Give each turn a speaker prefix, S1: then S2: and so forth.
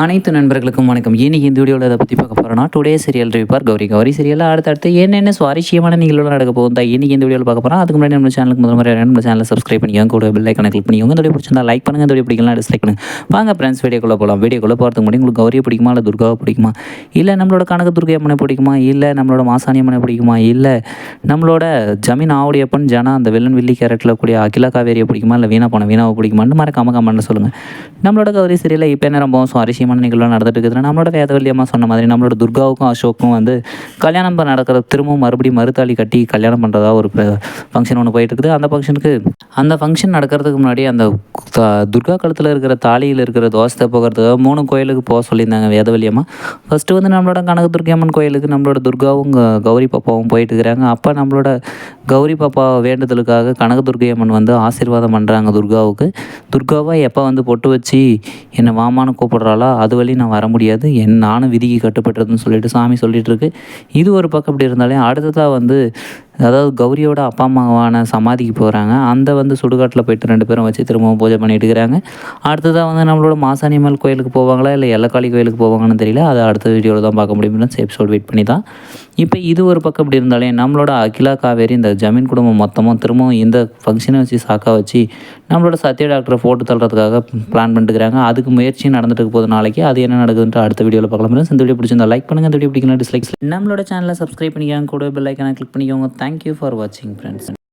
S1: அனைத்து நண்பர்களுக்கும் வணக்கம். இனி இந்த வீடியோவில் இதை பற்றி பார்க்க போகிறோம்னா டுடே சீரியல் ரிவிப்பார் கௌரி. கௌரி சீரியலில் அடுத்தடுத்து என்னென்ன சுவாரஸ்யமான நிகழ்வுகள் நடக்க போகுது தான் இன்னைக்கு இந்த வீடியோவில் பார்க்க போகிறோம் அதுக்கு முன்னாடி நம்ம சேனலுக்கு முதல் முறை நம்ம சேனலை சப்ஸ்கிரைப் பண்ணிக்கோங்க. கூட பெல் ஐக்கனை கிளிக் பண்ணிக்கோங்க. இந்த வீடியோ பிடிச்சிருந்தா லைக் பண்ணுங்க. இந்த வீடியோ பிடிக்கலாம் டிஸ்லைக் பண்ணுங்கள் வாங்க ஃப்ரெண்ட்ஸ் வீடியோக்குள்ளே போகலாம் வீடியோக்குள்ளே போகிறதுக்கு முன்னாடி உங்களுக்கு கௌரியை பிடிக்குமா இல்லை துர்காவை பிடிக்குமா? இல்லை நம்மளோட கனக துர்கை அம்மனை பிடிக்குமா? இல்லை நம்மளோட மாசாணி அம்மனை பிடிக்குமா? இல்லை நம்மளோட ஜமீன் ஆவுடையப்பன் ஜனா அந்த வில்லன் வில்லி கேரட்டில் கூடிய அகிலா காவேரியை பிடிக்குமா? இல்லை வீணா போன வீணாவை பிடிக்குமான்னு மறக்காம கமெண்ட்ல சொல்லுங்கள் நம்மளோட கௌரி சீரியலில் இப்போ என்ன ரொம்ப முக்கியமான நிகழ்வாக நடந்துட்டு இருக்குதுன்னா நம்மளோட வேதவல்லியமாக சொன்ன மாதிரி நம்மளோட துர்காவுக்கும் அசோக்கும் வந்து கல்யாணம் நடக்கிற திரும்பவும் மறுபடியும் மறுத்தாளி கட்டி கல்யாணம் பண்ணுறதா ஒரு ஃபங்க்ஷன் ஒன்று போயிட்டு இருக்குது அந்த ஃபங்க்ஷனுக்கு அந்த ஃபங்க்ஷன் நடக்கிறதுக்கு முன்னாடி அந்த த- துர்கா காலத்தில் இருக்கிற தாலியில் இருக்கிற தோசத்தை போகிறதுக்காக மூணு கோயிலுக்கு போக சொல்லியிருந்தாங்க வேதவல்லி ஃபஸ்ட்டு வந்து நம்மளோட கனக துர்க்கை அம்மன் கோயிலுக்கு நம்மளோட துர்காவும் கௌரி பாப்பாவும் போயிட்டு இருக்கிறாங்க. அப்போ நம்மளோட கௌரி பாப்பா வேண்டுதலுக்காக கனக துர்க்கை அம்மன் வந்து ஆசீர்வாதம் பண்ணுறாங்க துர்காவுக்கு. துர்காவாக எப்போ வந்து பொட்டு வச்சு என்னை வாமான்னு கூப்பிடுறாளோ அது வழி நான் வர முடியாது. என் நானும் விதிக்கு கட்டுப்பட்டுறதுன்னு சொல்லிட்டு சாமி சொல்லிகிட்டு இருக்கு. இது ஒரு பக்கம் இப்படி இருந்தாலே அடுத்ததாக வந்து அதாவது கௌரியோட அப்பா அம்மாவான சமாதிக்கு போகிறாங்க அந்த வந்து சுடுகாட்டில் போயிட்டு ரெண்டு பேரும் வச்சு திரும்பவும் பூஜை பண்ணிட்டு இருக்கிறாங்க. அடுத்ததாக வந்து நம்மளோட மாசாணியம்மல் கோயிலுக்கு போவாங்களா இல்லை எல்லக்காளி கோயிலுக்கு போவாங்கன்னு தெரியல. அதை அடுத்த வீடியோவில் தான் பார்க்க முடியும்னு சோல் வெயிட் பண்ணி தான் இப்போ இது ஒரு பக்கம் இப்படி இருந்தாலே நம்மளோட அகிலா காவேரி இந்த ஜமீன் குடும்பம் மொத்தமும் திரும்பவும் இந்த ஃபங்க்ஷனை வச்சு சாக்கா வச்சு நம்மளோட சத்ய டாக்டரை ஃபோட்டோ தள்ளுறதுக்காக பிளான் பண்ணிட்டுக்கிறாங்க அதுக்கு முயற்சி நடந்துட்டு போகுது நாளைக்கு அது என்ன நடக்குதுன்ட்டு அடுத்த வீடியோவில் பார்க்கலாம். இந்த வீடியோ பிடிச்சிருந்தா லைக் பண்ணுங்கள் இந்த வீடியோ பிடிக்கணும் டிஸ்லைக்ஸ் நம்மளோட சேனலை சப்ஸ்கிரைப் பண்ணிக்கோங்க. கூட பெல் ஐக்கனை கிளிக் பண்ணிக்கோங்க. தேங்க்யூ ஃபார் வாட்சிங் ஃப்ரெண்ட்ஸ்